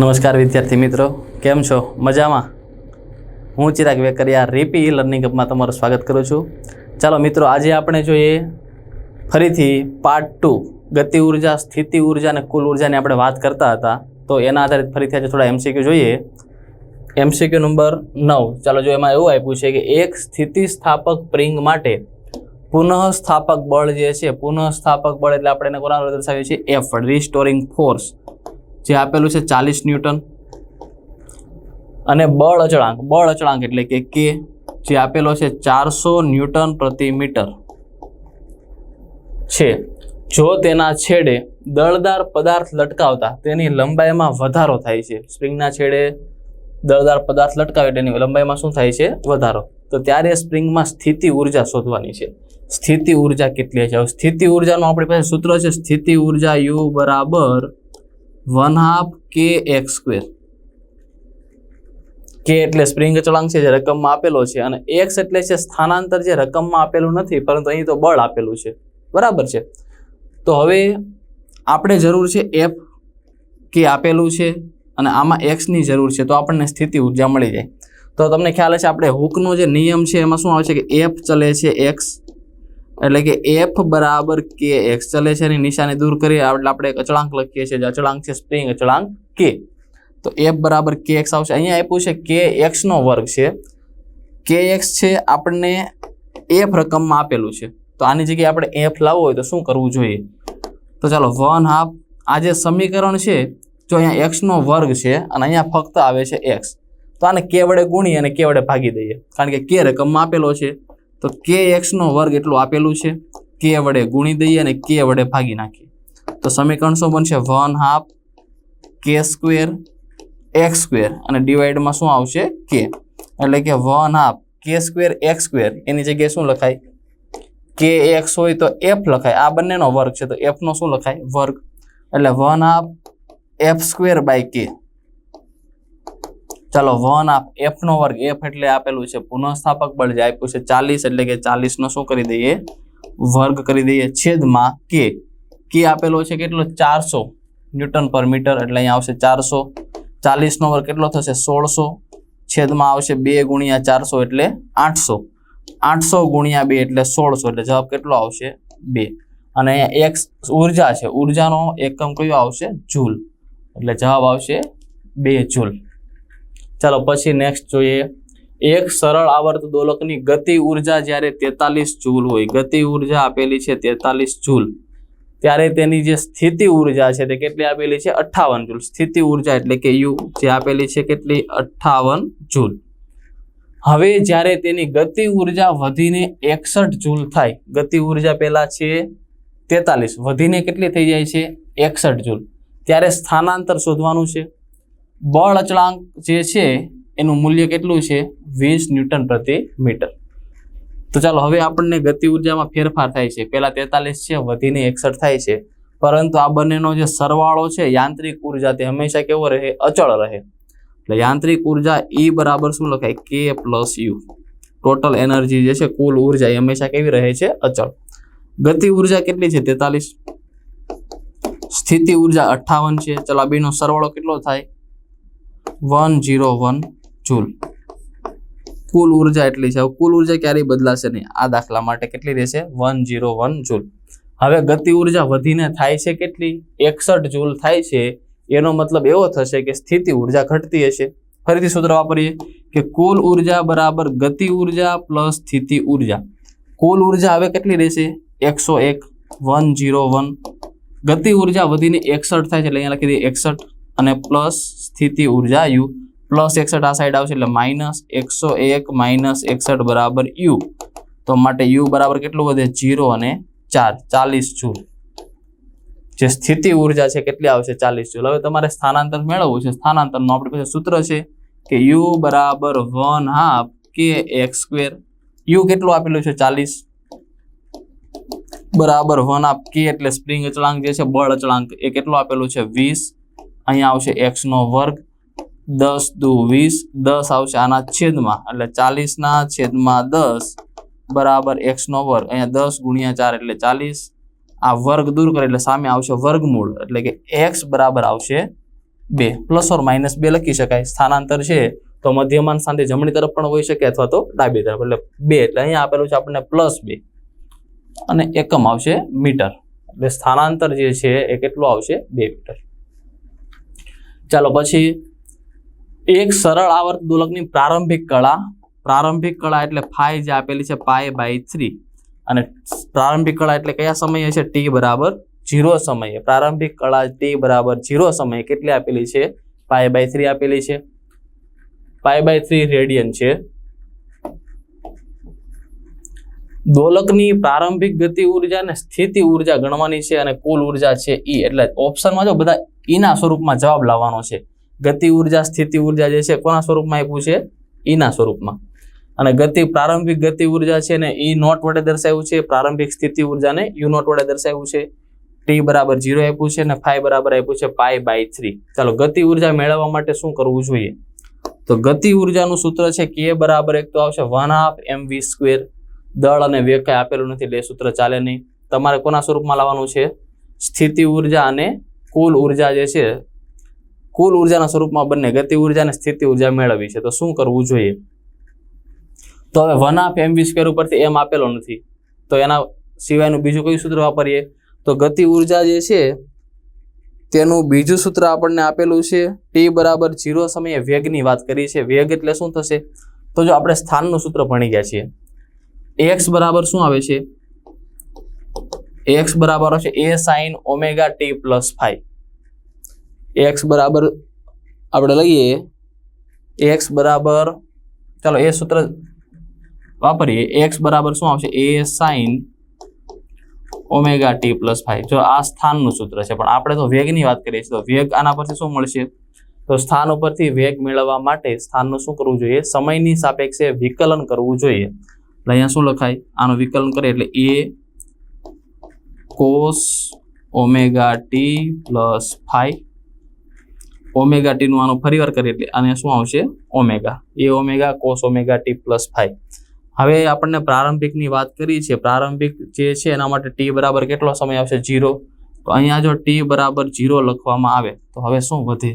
નમસ્કાર વિદ્યાર્થી મિત્રો, કેમ છો? મજામાં? હું ચિરાગ વેકરિયા, રીપી લર્નિંગ અપમાં તમારું સ્વાગત કરું છું. ચાલો મિત્રો, આજે આપણે જોઈએ ફરીથી પાર્ટ ટુ ગતિ ઊર્જા, સ્થિતિ ઊર્જા અને કુલ ઉર્જાની આપણે વાત કરતા હતા. તો એના આધારિત ફરીથી આજે થોડા એમસીક્યુ જોઈએ. એમસીક્યુ નંબર નવ. ચાલો જો એમાં એવું આપ્યું છે કે એક સ્થિતિસ્થાપક પ્રિંગ માટે પુનઃસ્થાપક બળ જે છે, પુનઃસ્થાપક બળ એટલે આપણે એને કોના દર્શાવીએ છીએ? એફ રિસ્ટોરિંગ ફોર્સ જે આપેલું છે ચાલીસ ન્યૂટન. અને બળ અચળાંક બળ અચળાંક એટલે કે કે જે આપેલો છે ચારસો ન્યૂટન પ્રતિ મીટર છે. જો તેના છેડે દળદાર પદાર્થ લટકાવતા તેની લંબાઈમાં વધારો થાય છે. સ્પ્રિંગના છેડે દળદાર પદાર્થ લટકાવે તેની લંબાઈમાં શું થાય છે? વધારો. તો ત્યારે સ્પ્રિંગમાં સ્થિતિ ઊર્જા શોધવાની છે. સ્થિતિ ઊર્જા કેટલી છે? સ્થિતિ ઉર્જાનું આપણી પાસે સૂત્ર છે, સ્થિતિ ઊર્જા યુ બરાબર one half K X square. K એટલે સ્પ્રિંગ અચળાંક છે જે રકમમાં આપેલો છે અને એક્સ એટલે છે સ્થાનાંતર જે રકમમાં આપેલું નથી, પરંતુ અહીં તો બળ આપેલું છે. બરાબર છે? તો હવે આપણે જરૂર છે એફ કે આપેલું છે અને આમાં એક્સની જરૂર છે, તો આપણને સ્થિતિ ઊર્જા મળી જાય. તો તમને ખ્યાલ હશે, આપણે હુકનો જે નિયમ છે એમાં શું આવે છે કે એફ ચલે છે એક્સ એટલે કે એફ બરાબર કે એક્સ ચલે છે એની નિશાની દૂર કરીએ, એટલે આપણે અચળાંક લખીએ છીએ, જે અચળાંક છે સ્પ્રિંગ અચળાંક કે તો એફ બરાબર કે એક્સ આવશે. અહીંયા આપ્યું છે કે એક્સનો વર્ગ છે. કે એક્સ છે આપણને એફ રકમમાં આપેલું છે. તો આની જગ્યાએ આપણે એફ લાવવો હોય તો શું કરવું જોઈએ? તો ચાલો, વન હાફ, આ જે સમીકરણ છે, જો અહીંયા એક્સનો વર્ગ છે અને અહીંયા ફક્ત આવે છે એક્સ તો આને કે વડે ગુણી અને કે વડે ભાગી દઈએ. કારણ કે કે રકમમાં આપેલો છે. તો કે એક્સનો વર્ગ એટલું આપેલું છે. કે વડે ગુણી દઈએ અને કે વડે ભાગી નાખીએ. તો સમીકરણ શું બનશે? One half K square X square અને ડિવાઈડમાં શું આવશે? કે એટલે કે one half K square X square. એની જગ્યાએ શું લખાય? કે એક્સ હોય તો એફ લખાય. આ બંનેનો વર્ગ છે. તો એફનો શું લખાય? વર્ગ. એટલે one half F square by K ચાલો, વન આપ એફનો વર્ગ એફ એટલે આપેલું છે પુનઃસ્થાપક બળ જે આપ્યું છે ચાલીસ, એટલે કે ચાલીસનો શું કરી દઈએ? વર્ગ કરી દઈએ છેદમાં કે કે આપેલો છે કેટલો? ચારસો ન્યૂટન પર મીટર, એટલે અહીંયા આવશે ચારસો. ચાલીસનો વર્ગ કેટલો થશે? સોળસો. છેદમાં આવશે બે ગુણ્યા ચારસો, એટલે આઠસો. આઠસો ગુણ્યા બે, એટલે સોળસો, એટલે જવાબ કેટલો આવશે? બે. અને અહીંયા એક ઊર્જા છે. ઉર્જાનો એકમ કયો આવશે? જૂલ. એટલે જવાબ આવશે બે જૂલ. ચાલો પછી નેક્સ્ટ જોઈએ. એક સરળ આવર્ત દોલકની ગતિ ઊર્જા જ્યારે તેતાલીસ જૂલ હોય, ગતિ ઊર્જા આપેલી છે તેતાલીસ જૂલ. ત્યારે તેની જે સ્થિતિ ઊર્જા છે તે કેટલી આપેલી છે? અઠ્ઠાવન જૂલ. સ્થિતિ ઊર્જા એટલે કે યુ, જે આપેલી છે કેટલી? અઠ્ઠાવન જૂલ. હવે જ્યારે તેની ગતિ ઊર્જા વધીને એકસઠ જૂલ થાય, ગતિ ઊર્જા પહેલાં છે તેતાલીસ, વધીને કેટલી થઈ જાય છે? એકસઠ જૂલ. ત્યારે સ્થાનાંતર શોધવાનું છે. બળ અચળાંક જે છે, એનું મૂલ્ય કેટલું છે? વીસ ન્યૂટન પ્રતિ મીટર. તો ચાલો, હવે આપણને ગતિ ઉર્જામાં ફેરફાર થાય છે. પહેલાં તેતાલીસ છે, વધીને એકસઠ થાય છે. પરંતુ આ બંનેનો જે સરવાળો છે, યાંત્રિક ઊર્જા તે હંમેશા કેવો રહે? અચળ રહે. એટલે યાંત્રિક ઊર્જા ઈ બરાબર શું લખાય? કે પ્લસ યુ ટોટલ એનર્જી જે છે, કુલ ઊર્જા એ હંમેશા કેવી રહે છે? અચળ. ગતિ ઊર્જા કેટલી છે? તેતાલીસ. સ્થિતિ ઊર્જા અઠ્ઠાવન છે. ચલો, આ બેનો સરવાળો કેટલો થાય? વન જીરો વન જૂલ કુલ ઊર્જા એટલી છે. કુલ ઊર્જા ક્યારેય બદલાશે નહીં. આ દાખલા માટે કેટલી રહેશે? વન જીરો વન જૂલ હવે ગતિ ઊર્જા વધીને થાય છે કેટલી? એકસઠ જૂલ થાય છે. એનો મતલબ એવો થશે કે સ્થિતિ ઊર્જા ઘટતી હશે. ફરીથી સૂત્ર વાપરીએ કે કુલ ઊર્જા બરાબર ગતિ ઊર્જા પ્લસ સ્થિતિ ઊર્જા. કુલ ઊર્જા હવે કેટલી રહેશે? એકસો એક. વન જીરો વન ગતિ ઊર્જા વધીને એકસઠ થાય છે. એટલે અહીંયા લખી દઈએ એકસઠ. અને પ્લસ સ્થિતિ ઊર્જા યુ. પ્લસ એકસઠ આ સાઈડ આવશે એટલે માઇનસ એકસો એક માઇનસ એકસઠ બરાબર યુ. તો માટે યુ બરાબર કેટલું વધે? જીરો અને ચાર. ચાલીસ જૂલ. જે સ્થિતિ ઊર્જા છે કેટલી આવશે? ચાલીસ જૂલ. હવે તમારે સ્થાનાંતર મેળવવું છે. સ્થાનાંતરનું આપણી પાસે સૂત્ર છે કે યુ બરાબર one half K X square. U કેટલું આપેલું છે? ચાલીસ. બરાબર વન હાફ કે એટલે સ્પ્રિંગ અચળાંક જે છે, બળ અચળાંક, એ કેટલું આપેલું છે? વીસ. અહીંયા આવશે એક્સનો વર્ગ દસ દુ વીસ, દસ આવશે આના છેદમાં, એટલે ચાલીસના છેદમાં દસ બરાબર એક્સનો વર્ગ. અહીંયા દસ ગુણ્યા ચાર એટલે ચાલીસ. આ વર્ગ દૂર કરે એટલે સામે આવશે વર્ગમૂળ, એટલે કે એક્સ બરાબર આવશે બે. પ્લસ ઓર માઇનસ બે લખી શકાય. સ્થાનાંતર છે તો મધ્યમાન સ્થાનથી જમણી તરફ પણ હોઈ શકે અથવા તો ડાબી તરફ, એટલે બે. એટલે અહીંયા આપેલું છે આપણને પ્લસ બે. અને એકમ આવશે મીટર. એટલે સ્થાનાંતર જે છે એ કેટલું આવશે? બે મીટર. ચાલો પછી એક સરળ આવર્ત દોલકની પ્રારંભિક કળા. પ્રારંભિક કળા એટલે ફાઈ જે આપેલી છે પાય બાય થ્રી. અને પ્રારંભિક કળા એટલે કયા સમયે છે? ટી બરાબર ઝીરો સમયે. પ્રારંભિક કળા ટી બરાબર ઝીરો સમયે કેટલી આપેલી છે? પાય બાય થ્રી આપેલી છે. પાય બાય થ્રી રેડિયન છે. દોલકની પ્રારંભિક ગતિ ઊર્જા અને સ્થિતિ ઊર્જા ગણવાની છે અને કુલ ઊર્જા છે ઈ એટલે ઓપ્શનમાં જો બધા ઈના સ્વરૂપમાં જવાબ લાવવાનો છે. ગતિ ઊર્જા, સ્થિતિ ઊર્જા જે છે, કોના સ્વરૂપમાં આપ્યું છે? ઈના સ્વરૂપમાં. અને ગતિ, પ્રારંભિક ગતિ ઊર્જા છે ને ઈ નોટ વડે દર્શાવ્યું છે. પ્રારંભિક સ્થિતિ ઉર્જાને યુ નોટ વડે દર્શાવ્યું છે. ટી બરાબર ઝીરો આપ્યું છે અને ફાઈ બરાબર આપ્યું છે પાઈ બાય થ્રી ચાલો, ગતિ ઊર્જા મેળવવા માટે શું કરવું જોઈએ? તો ગતિ ઉર્જાનું સૂત્ર છે કે બરાબર એક તો આવશે one half M V square દળ અને વેગ કાંઈ આપેલું નથી એટલે સૂત્ર ચાલે નહીં. તમારે કોના સ્વરૂપમાં લાવવાનું છે? સ્થિતિ ઊર્જા અને કુલ ઊર્જા જે છે, કુલ ઉર્જાના સ્વરૂપમાં બંને, ગતિ ઊર્જા અને સ્થિતિ ઊર્જા મેળવવી છે. તો શું કરવું જોઈએ? તો હવે one half M V square ઉપરથી એમ આપેલો નથી. તો એના સિવાયનું બીજું કયું સૂત્ર વાપરીએ? તો ગતિ ઊર્જા જે છે, તેનું બીજું સૂત્ર આપણને આપેલું છે ટી બરાબર જીરો સમયે વેગની વાત કરી છે. વેગ એટલે શું થશે? તો જો આપણે સ્થાનનું સૂત્ર ભણી ગયા છીએ. એક્સ બરાબર શું આવે છે? એક્સ બરાબર છે A sine omega T plus five X બરાબર આપણે લઈએ. એક્સ બરાબર, ચાલો એ સૂત્ર વાપરીએ. એક્સ બરાબર શું આવશે? A sine omega T plus five જો આ સ્થાનનું સૂત્ર છે, પણ આપણે તો વેગની વાત કરીએ છીએ, તો વેગ આના પરથી શું મળશે? તો સ્થાન ઉપરથી વેગ મેળવવા માટે સ્થાનનું શું કરવું જોઈએ? સમયની સાપેક્ષે વિકલન કરવું જોઈએ. એટલે અહીંયા શું લખાય? આનું વિકલન કરીએ એટલે A cos omega T plus phi omega ટીનું આનું ફરીવાર કરીએ એટલે આને શું આવશે? Omega A omega cos omega T plus phi હવે આપણને પ્રારંભિકની વાત કરી છે. પ્રારંભિક જે છે એના માટે ટી બરાબર કેટલો સમય આવશે? જીરો તો અહીંયા જો ટી બરાબર જીરો લખવામાં આવે, તો હવે શું વધે?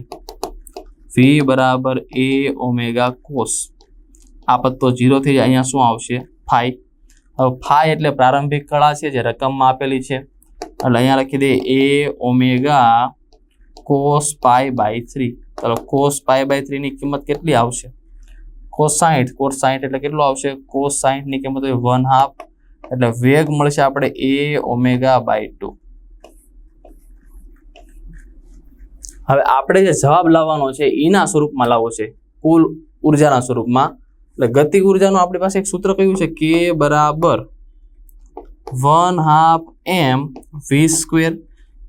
વી બરાબર એ ઓમેગા કોસ આ પત્તો જીરો થઈ જાય. અહીંયા શું આવશે? ફાઈ. હવે ફાઈ એટલે પ્રારંભિક કળા છે, જે રકમમાં આપેલી છે. એટલે અહીંયા લખી દઈએ, A omega cos pi by three. ચાલો, કોસ પાય બાય થ્રીની કિંમત કેટલી આવશે? કોસ સાહીઠ કોસ સાહીઠ એટલે કેટલું આવશે? કોસ સાહીઠની કિંમત હોય વન હાફ. એટલે વેગ મળશે આપણે એ ઓમેગા બાય ટુ. હવે આપણે જે જવાબ લાવવાનો છે, એના સ્વરૂપમાં લાવવો છે. કુલ ઉર્જાના સ્વરૂપમાં. એટલે ગતિ ઉર્જાનું આપણી પાસે એક સૂત્ર કયું છે? કે બરાબર one half M V square.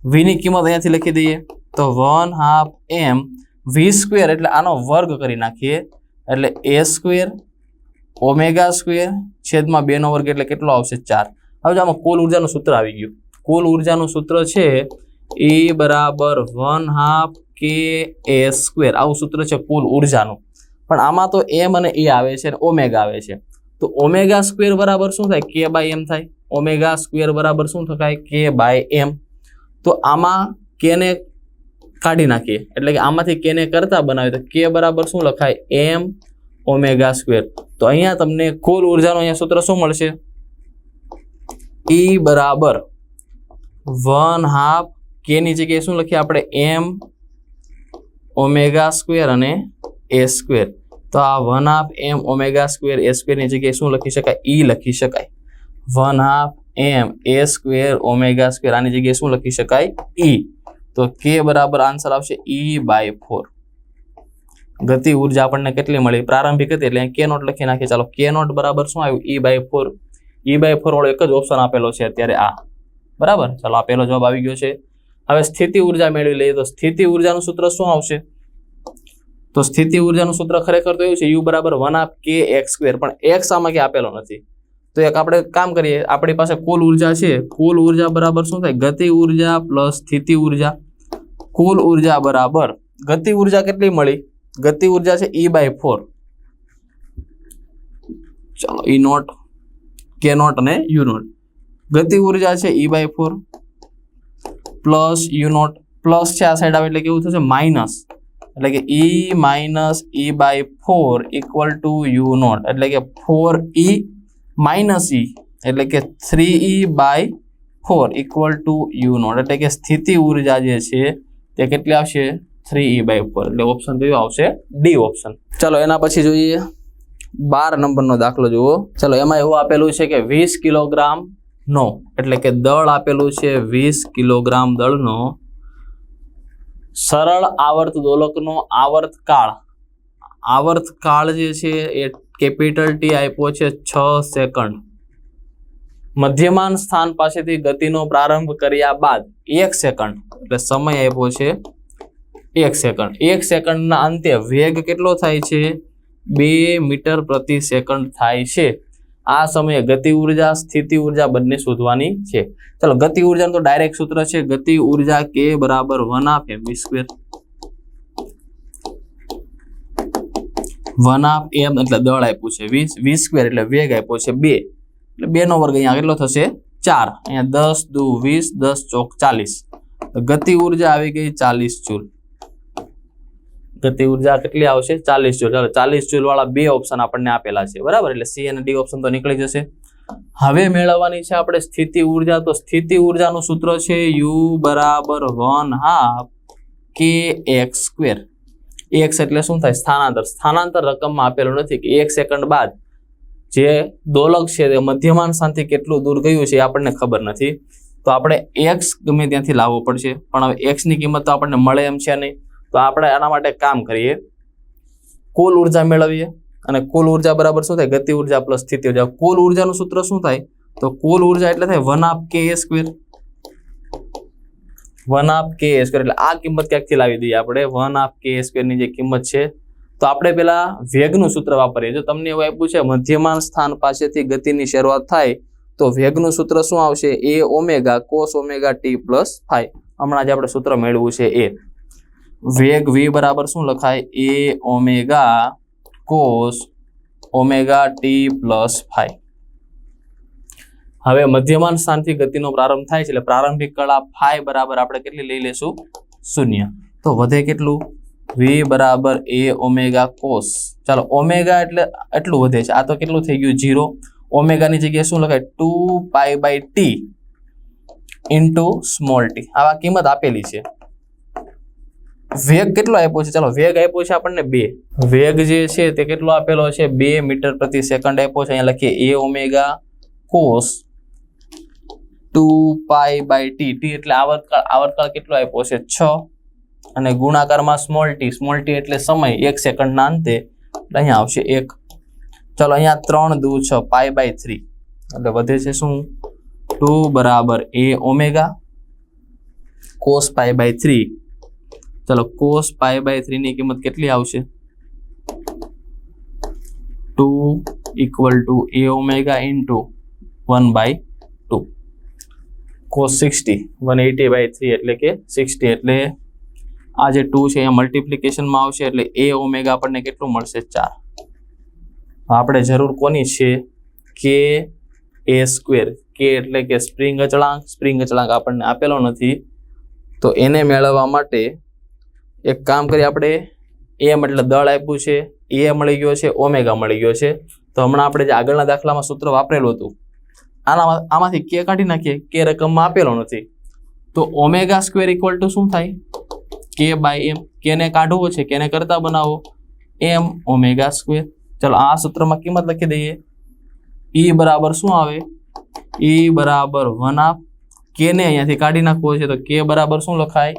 વીની કિંમત અહીંયાથી લખી દઈએ તો one half M V square એટલે આનો વર્ગ કરી નાખીએ. એટલે એ સ્ક્વેર ઓમેગા સ્ક્વેર છેદમાં બેનો વર્ગ એટલે કેટલો આવશે? ચાર. હવે જો આમાં કુલ ઉર્જાનું સૂત્ર આવી ગયું. કુલ ઉર્જાનું સૂત્ર છે એ બરાબર one half K A square. આવું સૂત્ર છે કુલ ઉર્જાનું. પણ આમાં તો એમ અને એ આવે છે અને ઓમેગા આવે છે. તો ઓમેગા સ્ક્વેર બરાબર શું થાય? કે બાય એમ થાય. ઓમેગા સ્ક્વેર બરાબર શું થાય કે બાય એમ તો આમાં કેને કાઢી નાખીએ. એટલે કે આમાંથી કેને કરતા બનાવીએ તો કે બરાબર શું લખાય? M omega square. તો અહીંયા તમને કુલ ઉર્જાનું અહીંયા સૂત્ર શું મળશે? ઈ બરાબર વન હાફ કેની જગ્યાએ શું લખીએ આપણે? એમ ઓમેગા સ્ક્વેર અને એ સ્ક્વેર તો આ one half M omega square A સ્ક્વેરની જગ્યાએ શું લખી શકાય? ઈ લખી શકાય. One half M A square omega square આની જગ્યાએ શું લખી શકાય? ઈ તો કે બરાબર આન્સર આવશે ઈ બાય ફોર ગતિ ઊર્જા આપણને કેટલી મળી? પ્રારંભિક હતી એટલે કે નોટ લખી નાખીએ. ચાલો કે નોટ બરાબર શું આવ્યું? E by four E by four વાળો એક જ ઓપ્શન આપેલો છે અત્યારે આ. બરાબર? ચાલો, આ પહેલો જવાબ આવી ગયો છે. હવે સ્થિતિ ઊર્જા મેળવી લઈએ તો સ્થિતિ ઉર્જાનું સૂત્ર શું આવશે? તો સ્થિતિ ઉર્જાનું સૂત્ર ખરેખર તો એવું છે યુ બરાબર વન આપ કે એક્સ સ્ક્વેર પણ એક્સ આમાં કે આપેલો નથી. તો એક આપણે કામ કરીએ, આપણી પાસે કુલ ઊર્જા છે. કુલ ઊર્જા બરાબર શું થાય? ગતિ ઊર્જા પ્લસ સ્થિતિ ઊર્જા. કુલ ઊર્જા બરાબર, ગતિ ઊર્જા કેટલી મળી? ગતિ ઊર્જા છે ઈ બાય ફોર ચાલો ઈ નોટ કે નોટ અને યુ નોટ ગતિ ઊર્જા છે E by four plus U naught plus છે આ સાઈડ આવે એટલે કેવું થશે? માઇનસ એટલે કે E minus E by four equal to U naught એટલે કે ફોર ઈ માઇનસ ઈ એટલે કે three E by four equal to U naught એટલે કે સ્થિતિ ઊર્જા જે છે, તે કેટલી આવશે? થ્રી ઈ બાય ફોર એટલે ઓપ્શન કયો આવશે ડી ઓપ્શન ચલો, એના પછી જોઈએ. બાર નંબરનો દાખલો જુઓ. ચલો, એમાં એવું આપેલું છે કે વીસ કિલોગ્રામ નો. એટલે કે દળ આપેલું છે વીસ કિલોગ્રામ દળનો. સરળ આવર્ત દોલકનો આવર્ત કાળ. આવર્ત કાળ જે છે એ કેપિટલ ટી આપ્યો છે છ સેકન્ડ. મધ્યમાન સ્થાન પાસેથી ગતિનો પ્રારંભ કર્યા બાદ એક સેકન્ડ. એટલે સમય આપ્યો છે એક સેકન્ડ. એક સેકન્ડના અંતે વેગ કેટલો થાય છે? બે મીટર પ્રતિ સેકન્ડ થાય છે. આ સમયે ગતિ ઊર્જા, સ્થિતિ ઊર્જા બંને શોધવાની છે. ચલો, ગતિ ઉર્જાનું તો ડાયરેક્ટ સૂત્ર છે, ગતિ ઊર્જા કે બરાબર one half M square one half M એટલે દળ આપ્યું છે, વીસ વીસ સ્ક્વેર એટલે વેગ આપ્યો છે, બે. એટલે બે નો વર્ગ અહીંયા કેટલો થશે? ચાર. અહીંયા દસ દુ વીસ, દસ ચોક ચાલીસ. ગતિ ઊર્જા આવી ગઈ ચાલીસ જૂલ. ગતિ ઊર્જા કેટલી આવશે? ચાલીસ જૂલ. ચાલો, ચાલીસ જૂલ વાળા બે ઓપ્શન આપણને આપેલા છે. બરાબર? એટલે સી અને ડી ઓપ્શન તો નીકળી જશે. હવે મેળવવાની છે આપણે સ્થિતિ ઊર્જા તો સ્થિતિ ઉર્જાનું સૂત્ર છે યુ બરાબર one half K X square X એટલે શું થાય? સ્થાનાંતર. સ્થાનાંતર રકમમાં આપેલું નથી કે એક સેકન્ડ બાદ જે દોલક છે તે મધ્યમાન સ્થાનથી કેટલું દૂર ગયું છે એ આપણને ખબર નથી. તો આપણે એક્સ ગમે ત્યાંથી લાવવો પડશે. પણ હવે એક્સની કિંમત તો આપણને મળે એમ છે નહીં. તો આપણે આના માટે કામ કરીએ. કુલ ઊર્જા મેળવીએ અને કુલ ઊર્જા બરાબર શું થાય? ગતિ ઊર્જા પ્લસ સ્થિતિ ઊર્જા. કુલ ઉર્જાનું સૂત્ર શું થાય? તો કુલ ઊર્જા એટલે થાય વન આપ કે સ્ક્વેર. વન આપ કે સ્ક્વેર. એટલે આ કિંમત ક્યાંકથી લાવી દઈએ આપણે? વન આપ કે સ્ક્વેરની જે કિંમત છે. તો આપણે પેલા વેગનું સૂત્ર વાપરીએ. જો તમને એવું આપ્યું છે, મધ્યમાન સ્થાન પાસેથી ગતિની શરૂઆત થાય, તો વેગનું સૂત્ર શું આવશે? A omega cos omega T plus five હમણાં જે આપણે સૂત્ર મેળવવું છે એ. વેગ વી બરાબર શું લખાય? A omega cos omega T plus phi. હવે મધ્યમાન સ્થાનથી ગતિનો પ્રારંભ થાય છે એટલે પ્રારંભિક કળા ફાઈ બરાબર આપણે કેટલી લઈ લેશું? શૂન્ય. તો વધે કેટલું? વી બરાબર એ ઓમેગા કોસ. ચાલો, ઓમેગા એટલે એટલું વધે છે. આ તો કેટલું થઈ ગયું? જીરો ઓમેગાની જગ્યાએ શું લખાય? Two pi by T into small T. આવા કિંમત આપેલી છે. વેગ કેટલો આપ્યો છે? ચાલો, વેગ આપ્યો છે આપણને બે. વેગ જે છે તે કેટલો આપેલો છે? બે મીટર પ્રતિ સેકન્ડ આપ્યો છે. અહીંયા લખીએ A omega cos two pi by T. T એટલે આવર્તકાળ આવર્તકાળ કેટલો આપ્યો છે? છ. અને ગુણાકારમાં સ્મોલ ટી. સ્મોલ ટી એટલે સમય, એક સેકન્ડના અંતે. એટલે અહીંયા આવશે એક. ચલો, અહીંયા ત્રણ દુ છ, પાઈ બાય થ્રી. એટલે વધે છે શું? ટુ બરાબર A omega cos pi by three. ચલો કોસ પાય બાય થ્રીની કિંમત કેટલી આવશે? Two equal to A omega into one by two cos sixty one eighty by three એટલે કે સિક્સટી એટલે આ જે ટુ છે અહીંયા મલ્ટિપ્લિકેશનમાં આવશે એટલે એ ઓમેગા આપણને કેટલું મળશે? ચાર. આપણે જરૂર કોની છે? કે એ સ્ક્વેર કે એટલે કે સ્પ્રિંગ અચળાંક. સ્પ્રિંગ અચળાંક આપણને આપેલો નથી. તો એને મેળવવા માટે એક કામ કરીએ આપણે. એમ એટલે દળ આપ્યું છે. એ મળી ગયો છે. ઓમેગા મળી ગયો છે. તો હમણાં આપણે જે આગળના દાખલામાં સૂત્ર વાપરેલું હતું આના આમાંથી કે કાઢી નાખીએ. કે રકમમાં આપેલો નથી. તો ઓમેગા સ્ક્વેર ઇક્વલ ટુ શું થાય? કે બાય એમ કેને કાઢવો છે. કેને કરતા બનાવો. એમ ઓમેગા સ્ક્વેર ચલો, આ સૂત્રમાં કિંમત લખી દઈએ. ઈ બરાબર શું આવે? ઈ બરાબર વન આપ કેને અહીંયાથી કાઢી નાખવો છે. તો કે બરાબર શું લખાય?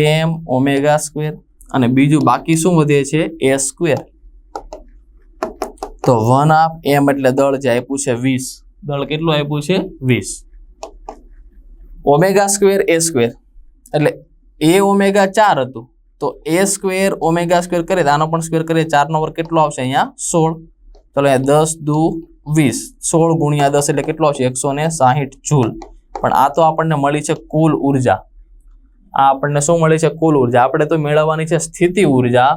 એમ ઓમેગા સ્ક્વેર અને બીજું બાકી શું વધે છે? એ સ્ક્વેર તો વન હાફ એમ એટલે દળ જે આપ્યું છે વીસ. દળ કેટલું આપ્યું છે? વીસ. ઓમેગા સ્ક્વેર એ સ્ક્વેર એટલે એ ઓમેગા ચાર હતું. તો એ સ્ક્વેર ઓમેગા સ્ક્વેર કરીએ આનો પણ સ્ક્વેર કરીએ ચારનો વર્ગ કેટલો આવશે અહીંયા? સોળ. ચલો અહીંયા દસ દુ વીસ. સોળ ગુણ્યા દસ એટલે કેટલો આવશે? એકસો ને સાહીઠ જૂલ. પણ આ તો આપણને મળી છે કુલ ઊર્જા. આ આપણને શું મળે છે? કુલ ઊર્જા. આપણે તો મેળવવાની છે સ્થિતિ ઊર્જા.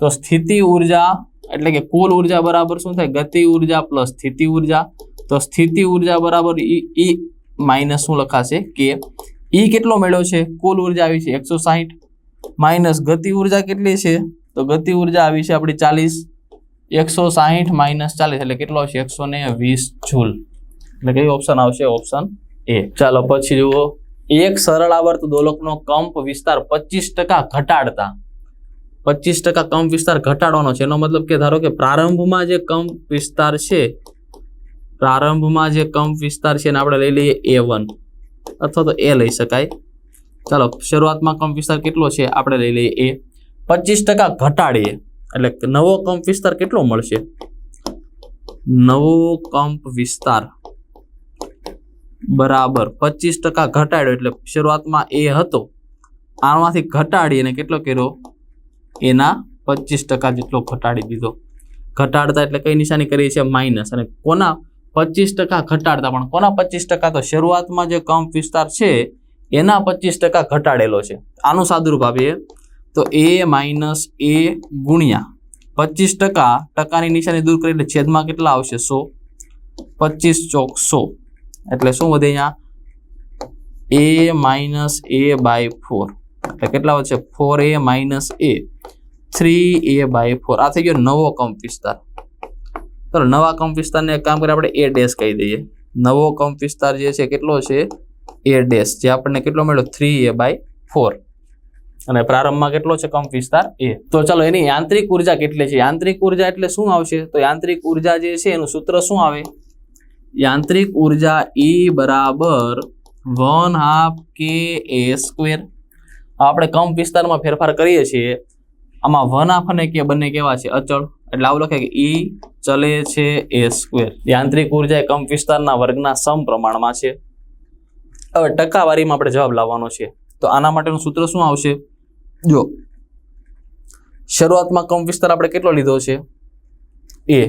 તો સ્થિતિ ઊર્જા એટલે કે કુલ ઊર્જા બરાબર શું થાય? ગતિ ઊર્જા પ્લસ સ્થિતિ ઊર્જા. તો સ્થિતિ ઊર્જા બરાબર ઈ ઈ માઇનસ શું લખાશે? કે ઈ કેટલો મેળવ્યો છે? કુલ ઊર્જા આવી છે એકસો સાહીઠ. માઇનસ ગતિ ઊર્જા કેટલી છે? તો ગતિ ઊર્જા આવી છે આપણી ચાલીસ. એકસો સાહીઠ માઇનસ ચાલીસ એટલે કેટલો આવશે? એકસો વીસ જૂલ. એટલે કઈ ઓપ્શન આવશે? ઓપ્શન એ ચાલો, પછી જુઓ. એક સરળ આવર્ત દોલકનો કંપ વિસ્તાર પચીસ ટકા ઘટાડતા. પચીસ ટકા કંપ વિસ્તાર ઘટાડવાનો છે. એનો મતલબ કે ધારો કે પ્રારંભમાં જે કંપ વિસ્તાર છે, પ્રારંભમાં જે કંપ વિસ્તાર છે એને આપણે લઈ લઈએ એ વન. અથવા તો એ લઈ શકાય. ચાલો, શરૂઆતમાં કંપ વિસ્તાર કેટલો છે આપણે લઈ લઈએ એ. પચીસ ટકા ઘટાડીએ. એટલે નવો કંપ વિસ્તાર કેટલો મળશે? નવો કંપ વિસ્તાર. બરાબર. પચીસ ટકા ઘટાડ્યો એટલે શરૂઆતમાં એ હતો. આમાંથી ઘટાડી અને કેટલો કર્યો? એના પચીસ ટકા જેટલો ઘટાડી દીધો. ઘટાડતા એટલે કઈ નિશાની કરીએ છીએ માઇનસ અને કોના પચીસ ટકા ઘટાડતા? પણ કોના પચીસ ટકા? તો શરૂઆતમાં જે કંપ વિસ્તાર છે, એના પચીસ ટકા ઘટાડેલો છે. આનું સાદુરૂપ આપીએ. તો એ માઇનસ એ ગુણ્યા પચીસ ટકા ટકાની નિશાની દૂર કરી એટલે છેદમાં કેટલા આવશે? સો. પચીસ ચોક સો. એટલે શું વધે અહીંયા? A minus a by four એટલે કેટલા વધશે? Four a minus a three a by four આ થઈ ગયો નવો કંપ વિસ્તાર. તો નવા કંપ વિસ્તારને એક કામ કરી આપણે એ ડેશ કહી દઈએ. નવો કંપ વિસ્તાર જે છે, કેટલો છે? એ ડેશ જે આપણને કેટલો મળ્યો? થ્રી એ બાય ફોર અને પ્રારંભમાં કેટલો છે કંપ વિસ્તાર? એ તો ચાલો, એની યાંત્રિક ઊર્જા કેટલી છે? યાંત્રિક ઊર્જા એટલે શું આવશે? તો યાંત્રિક ઊર્જા જે છે, એનું સૂત્ર શું આવે? યાંત્રિક ઊર્જા E બરાબર one half K A square આપણે કમ વિસ્તારમાં ફેરફાર કરીએ છીએ. આમાં વન હાફ અને કે બંને કેવા છે? અચળ. એટલે આવું લખે કે ઈ ચલે છે એ સ્ક્વેર યાંત્રિક ઊર્જા એ કમ વિસ્તારના વર્ગના સમ પ્રમાણમાં છે. હવે ટકાવારીમાં આપણે જવાબ લાવવાનો છે. તો આના માટેનું સૂત્ર શું આવશે? જો, શરૂઆતમાં કમ વિસ્તાર આપણે કેટલો લીધો છે? એ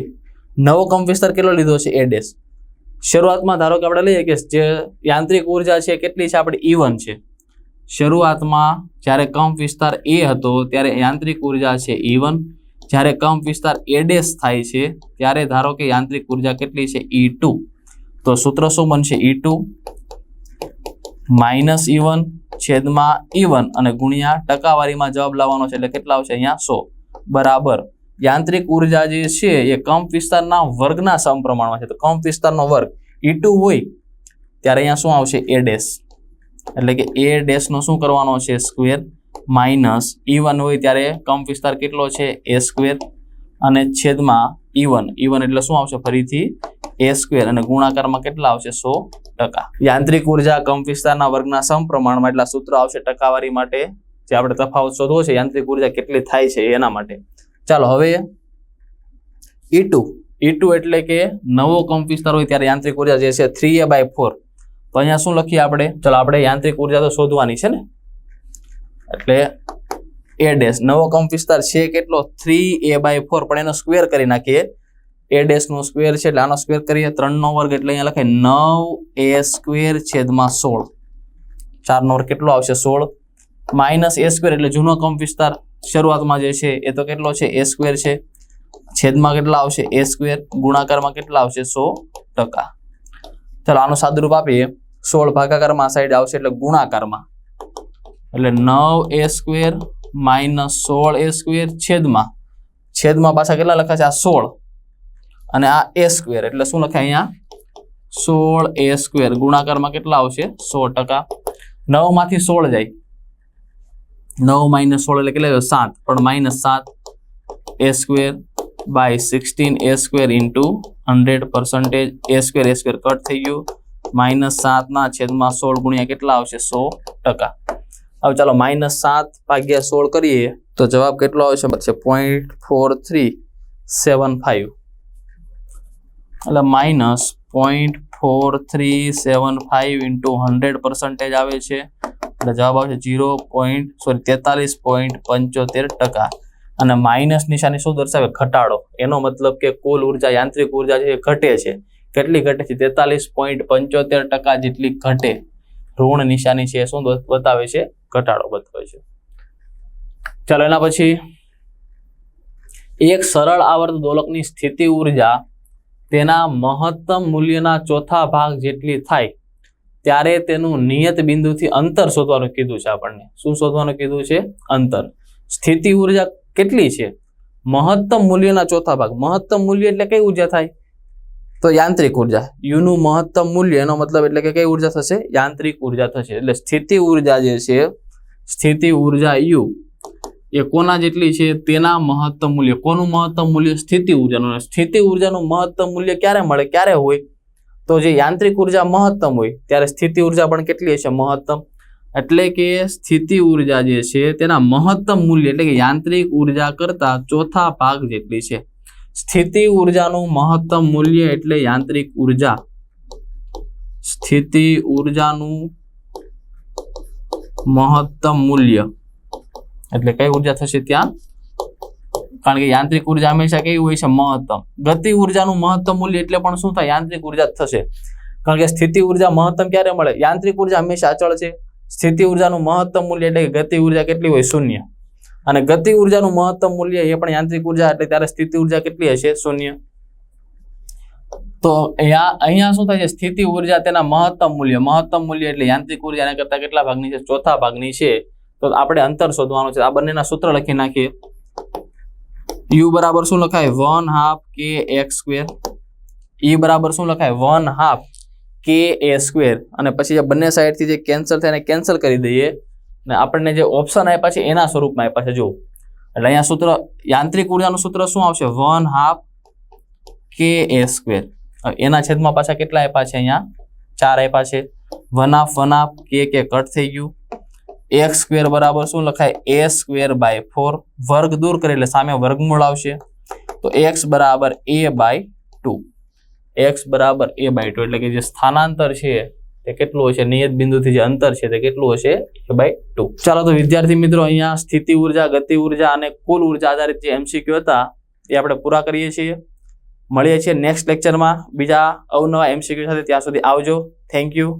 નવો કમ વિસ્તાર કેટલો લીધો છે? એ ડેશ શરૂઆતમાં ધારો કે આપણે લઈએ કે જે યાંત્રિક ઊર્જા છે કેટલી છે? આપણે ઇવન છે. શરૂઆતમાં જ્યારે કંપ વિસ્તાર એ હતો ત્યારે યાંત્રિક ઊર્જા છે ઇવન જ્યારે કંપ વિસ્તાર એ ડેશ થાય છે ત્યારે ધારો કે યાંત્રિક ઊર્જા કેટલી છે? ઈ ટુ તો સૂત્ર શું બનશે? E two minus E one છેદમાં ઇવન અને ગુણ્યા ટકાવારીમાં જવાબ લાવવાનો છે એટલે કેટલા આવશે? અહીંયા સો. બરાબર. યાંત્રિક ઊર્જા જે છે એ કંપ વિસ્તારના વર્ગના સમપ્રમાણમાં છે. તો કંપ વિસ્તારનો વર્ગ ઈ ટુ હોય ત્યારે અહીંયા શું આવશે? એ ડેશ એટલે કે એ ડેશનો શું કરવાનો છે? સ્ક્વેર માઇનસ ઈ હોય ત્યારે કંપ વિસ્તાર કેટલો છે? એ સ્ક્વેર અને છેદમાં ઈ ઈ વન એટલે શું આવશે? ફરીથી એ સ્ક્વેર અને ગુણાકારમાં કેટલા આવશે? સો ટકા. યાંત્રિક ઊર્જા કંપ વિસ્તારના વર્ગના સમપ્રમાણમાં એટલા સૂત્ર આવશે ટકાવારી માટે. જે આપણે તફાવત શોધવો છે, યાંત્રિક ઊર્જા કેટલી થાય છે એના માટે. ચાલો, હવે ઈ ટુ ઈ ટુ એટલે કે નવો કંપ વિસ્તાર હોય ત્યારે યાંત્રિક ઊર્જા જે છે થ્રી એ બાય ફોર તો અહીંયા શું લખીએ આપણે? ચાલો, આપણે યાંત્રિક ઊર્જા તો શોધવાની છે ને? એટલે એ ડેશ નવો કંપ વિસ્તાર છે કેટલો? થ્રી એ બાય ફોર પણ એનો સ્ક્વેર કરી નાખીએ. એ ડેશ નો સ્ક્વેર છે એટલે આનો સ્ક્વેર કરીએ. ત્રણ નો વર્ગ એટલે અહીંયા લખાય નવ એ સ્ક્વેર છેદમાં સોળ. ચાર વર્ગ કેટલો આવશે? સોળ. માઇનસ એ સ્ક્વેર એટલે જૂનો કંપ વિસ્તાર. શરૂઆતમાં જે છે એ તો કેટલો છે? એ સ્ક્વેર છે. છેદમાં કેટલા આવશે? એ સ્ક્વેર ગુણાકારમાં કેટલા આવશે? સો ટકા. ચાલો, આનું સાદુરૂપ આપીએ. સોળ ભાગાકારમાં આ સાઈડ આવશે એટલે ગુણાકારમાં. એટલે નવ એ સ્ક્વેર માઇનસ સોળ એ સ્ક્વેર છેદમાં. છેદમાં પાછા કેટલા લખાશે? આ સોળ. અને આ એ સ્ક્વેર એટલે શું લખાય અહીંયા? સોળ એ સ્ક્વેર ગુણાકારમાં કેટલા આવશે? સો ટકા. નવમાંથી સોળ જાય. નવ માઇનસ સોળ એટલે કેટલા? સાત. પણ માઇનસ સાત a square by sixteen a square into hundred percentage a square a square cut થઈ ગયું. માઇનસ સાતના છેદમાં સોળ ગુણ્યા કેટલા આવશે? સો ટકા. હવે ચાલો માઇનસ સાત ભાગ્યા સોળ કરીએ તો જવાબ કેટલો આવશે? છે point four three seven five એટલે minus point four three seven five into hundred percentage આવે છે. એટલે જવાબ આવશે જીરો પોઈન્ટ, સોરી, તેતાલીસ પોઈન્ટ પંચોતેર ટકા. અને માઇનસ નિશાની શું દર્શાવે? ઘટાડો. એનો મતલબ કે કુલ ઊર્જા, યાંત્રિક ઊર્જા છે એ ઘટે છે. કેટલી ઘટે છે? તેતાલીસ પોઈન્ટ પંચોતેર ટકા જેટલી ઘટે. ઋણ નિશાની છે એ શું બતાવે છે? ઘટાડો બતાવે છે. ચાલો, એના પછી એક સરળ આવર્ત દોલકની સ્થિતિ ઊર્જા તેના મહત્તમ મૂલ્યના ચોથા ભાગ જેટલી થાય. ત્યારે તેનું નિયત બિંદુથી અંતર શોધવાનું કીધું છે આપણને. શું શોધવાનું કીધું છે? અંતર. સ્થિતિ ઊર્જા કેટલી છે? મહત્તમ મૂલ્યના ચોથા ભાગ. મહત્તમ મૂલ્ય એટલે કઈ ઊર્જા થાય? તો યાંત્રિક ઊર્જા. યુનું મહત્તમ મૂલ્ય, એનો મતલબ એટલે કે કઈ ઊર્જા થશે? યાંત્રિક ઊર્જા થશે. એટલે સ્થિતિ ઊર્જા જે છે, સ્થિતિ ઊર્જા યુ, એ કોના જેટલી છે? તેના મહત્તમ મૂલ્ય. કોનું મહત્તમ મૂલ્ય? સ્થિતિ ઉર્જાનું. સ્થિતિ ઉર્જાનું મહત્તમ મૂલ્ય ક્યારે મળે? ક્યારે હોય? તો જે યાંત્રિક ઊર્જા મહત્તમ હોય, ત્યારે સ્થિતિ ઊર્જા પણ કેટલી હશે? મહત્તમ. એટલે કે સ્થિતિ ઊર્જા જે છે, તેના મહત્તમ મૂલ્ય એટલે કે યાંત્રિક ઊર્જા કરતા ચોથા ભાગ જેટલી છે. સ્થિતિ ઉર્જાનું મહત્તમ મૂલ્ય એટલે યાંત્રિક ઊર્જા. સ્થિતિ ઉર્જાનું મહત્તમ મૂલ્ય. એટલે કઈ ઊર્જા થશે ત્યાં? કારણ કે યાંત્રિક ઊર્જા હંમેશા કેવી હોય છે? મહત્તમ. ગતિ ઉર્જાનું મહત્તમ મૂલ્ય એટલે પણ શું થાય? યાંત્રિક ઊર્જા થશે. કારણ કે સ્થિતિ ઊર્જા મહત્તમ ક્યારે મળે? યાંત્રિક ઊર્જા હંમેશા અચળ છે. સ્થિતિ ઉર્જાનું મહત્તમ મૂલ્ય એટલે કે ગતિ ઊર્જા કેટલી હોય? શૂન્ય. અને ગતિ ઉર્જાનું મહત્તમ મૂલ્ય એ પણ યાંત્રિક ઊર્જા એટલે ત્યારે સ્થિતિ ઊર્જા કેટલી હશે? શૂન્ય. તો અહીંયા શું થાય છે? સ્થિતિ ઊર્જા તેના મહત્તમ મૂલ્ય. મહત્તમ મૂલ્ય એટલે યાંત્રિક ઊર્જા એના કરતા કેટલા ભાગની છે? ચોથા ભાગની છે. તો આપણે અંતર શોધવાનું છે. આ બંનેના સૂત્ર લખી નાખીએ. યુ બરાબર શું લખાય? વન હાફ કે એક્સ સ્ક્વેર? ઈ બરાબર શું લખાય? One half K A square. અને પછી જે બંને સાઈડથી જે કેન્સલ થાય એને કેન્સલ કરી દઈએ. અને આપણને જે ઓપ્શન આપ્યા છે એના સ્વરૂપમાં આપ્યા છે. જો એટલે અહીંયા સૂત્ર, યાંત્રિક ઉર્જાનું સૂત્ર શું આવશે? One half K A square. એના છેદમાં પાછા કેટલા આપ્યા છે અહીંયા? ચાર આપ્યા છે. વન હાફ વન હાફ કે કે કટ થઈ ગયું. એક્સ સ્ક્વેર બરાબર શું લખાય? એ સ્ક્વેર બાય ફોર વર્ગ દૂર કરી એટલે સામે વર્ગમૂળ આવશે. તો એક્સ બરાબર એ બાય ટુ એક્સ બરાબર એ બાય ટુ એટલે કે જે સ્થાનાંતર છે તે કેટલું હશે? નિયત બિંદુથી જે અંતર છે તે કેટલું હશે? એ બાય ટુ ચાલો તો વિદ્યાર્થી મિત્રો, અહીંયા સ્થિતિ ઊર્જા, ગતિ ઊર્જા અને કુલ ઊર્જા આધારિત જે એમસીક્યુ હતા, એ આપણે પૂરા કરીએ છીએ. મળીએ છીએ નેક્સ્ટ લેક્ચરમાં બીજા અવનવા એમસીક્યુ સાથે ત્યાં સુધી આવજો. Thank you